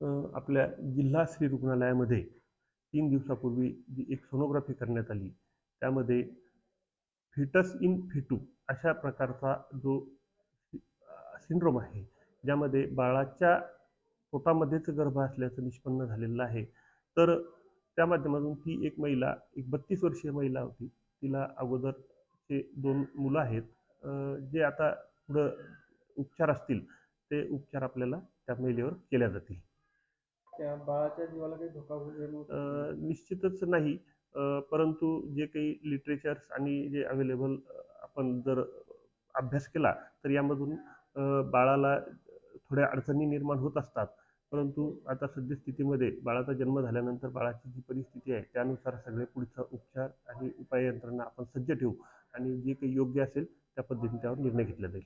आपल्या जिल्हा स्त्री रुग्णालयामध्ये तीन दिवसापूर्वी जी एक सोनोग्राफी करण्यात आली त्यामध्ये फिटस इन फिटू अशा प्रकारचा जो सिंड्रोम आहे ज्यामध्ये बाळाच्या पोटामध्येच गर्भ असल्याचं निष्पन्न झालेलं आहे. तर त्या माध्यमातून ती एक महिला एक बत्तीस वर्षीय महिला होती. तिला अगोदरचे दोन मुलं आहेत. जे आता पुढं उपचार असतील ते उपचार आपल्याला त्या महिलेवर केल्या जातील. त्या बाळाच्या जीवाला काही धोका वगैरे निश्चितच नाही. परंतु जे काही लिटरेचर्स आणि जे अवेलेबल आपण जर अभ्यास केला तर यामधून बाळाला थोड्या अडचणी निर्माण होत असतात. परंतु आता सद्यस्थितीमध्ये बाळाचा जन्म झाल्यानंतर बाळाची जी परिस्थिती आहे त्यानुसार सगळे पुढचा उपचार आणि उपाय यंत्रणा आपण सज्ज ठेवू आणि जे काही योग्य असेल त्या पद्धतीने त्यावर निर्णय घेतला जाईल.